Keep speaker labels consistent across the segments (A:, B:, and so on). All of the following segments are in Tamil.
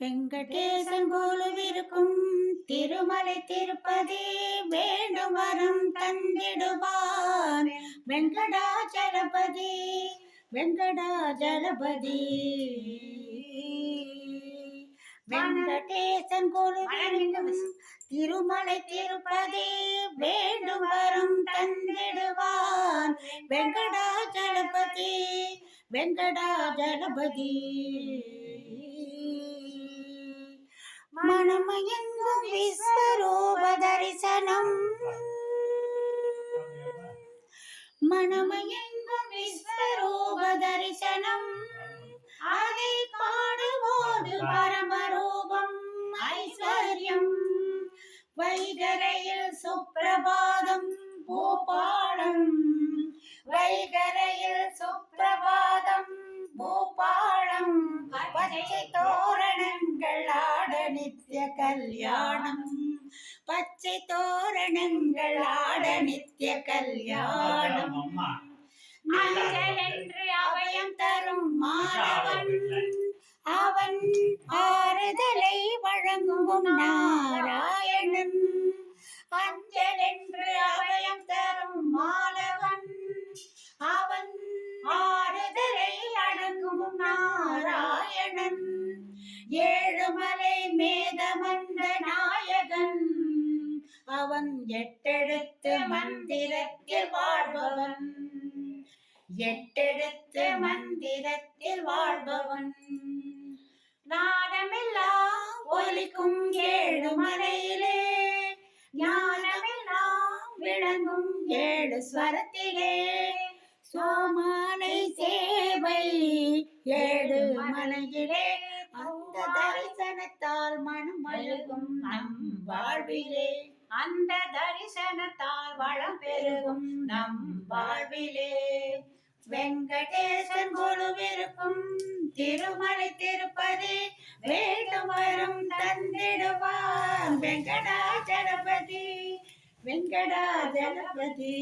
A: வெங்கடேசன் குழுவிற்கும் திருமலை திருப்பதி வேண்டும் வரம் தந்திடுவான். வெங்கடாச்சலபதி வெங்கடாச்சலபதி வெங்கடேசன் குழுவிற்கும் திருமலை திருப்பதி வேண்டும் வரம் தந்திடுவான். வெங்கடாச்சலபதி வெங்கடாச்சலபதி மனமயங்கும் விஸ்வரூப தரிசனம் மனமயங்கும் விஸ்வரூப தரிசனம் அதை பாடும்போது பரமரூபம் ஐஸ்வர்யம். வைகரையில் சுப்பிரபாதம் பூபாடம் வைகரையில் சுப்பிரபாதம் பூபாடம் பச்சை கல்யாணம். பச்சை தோரணங்கள் ஆட நித்திய கல்யாணம். நாங்கள் என்று அபயம் தரும் மாணவன் ஏழுமலை மேதமந்த நாயகன். அவன் எட்டெடுத்து மந்திரத்தில் வாழ்பவன். எட்டெடுத்து மந்திரத்தில் வாழ்பவன். நாடமெல்லாம் ஒலிக்கும் ஏழு மலையிலே ஞானமெல்லாம் விளங்கும் ஏழு ஸ்வரத்திலே. சோமானை சேவை ஏழு மலையிலே அந்த தரிசனத்தால் மனம் அழுகும் நம் வாழ்விலே. அந்த தரிசனத்தால் வளம் பெருகும் நம் வாழ்விலே. வெங்கடேசன் குழுவிருக்கும் திருமலை திருப்பதி வேண்டும் வரும் தந்திடுவார் வெங்கடா ஜனபதி. வெங்கடா ஜனபதி.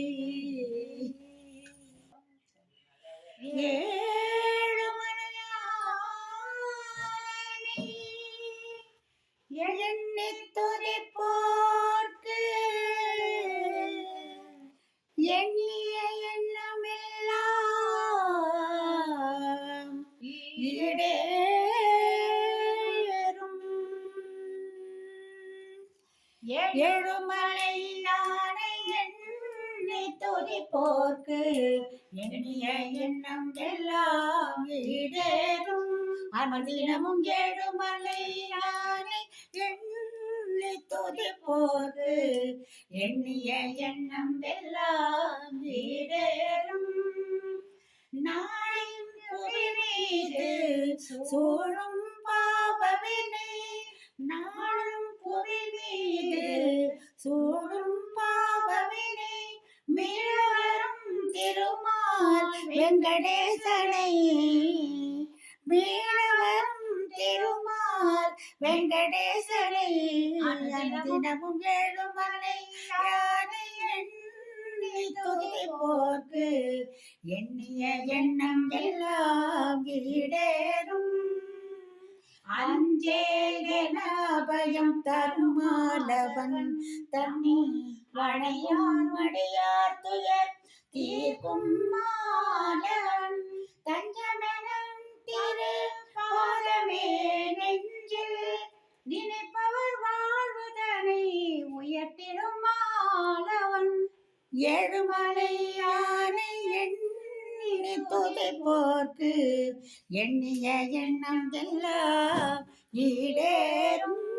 A: ஏ எழுமலை யானை எண்ணி துதிப்போர்க்கு எண்ணிய எண்ணம் எல்லாம் ஈடேறும். அமர்தினமும் எழுமலை யானை எண்ணி துதிப்போர்க்கு எண்ணிய எண்ணம் எல்லாம் ஈடேறும். நாளையும் புவி மீது சூழும் வெங்கடேசனை மீளவரும் திருமால் வெங்கடேசனை தினமும் ஏழுமலை யானை துதிப்போர்க்கு. எண்ணிய எண்ணம் எல்லாம் ஈடேறும். அஞ்சேலென அபயம் தருமாலவன் தண்ணி வளையான் மடியார் துயர் தீர்க்கும் மா ஏழுமலை யானை எண்ணி துதைப்போர்க்கு எண்ணிய எண்ணம் எல்லாம் ஈடேறும்.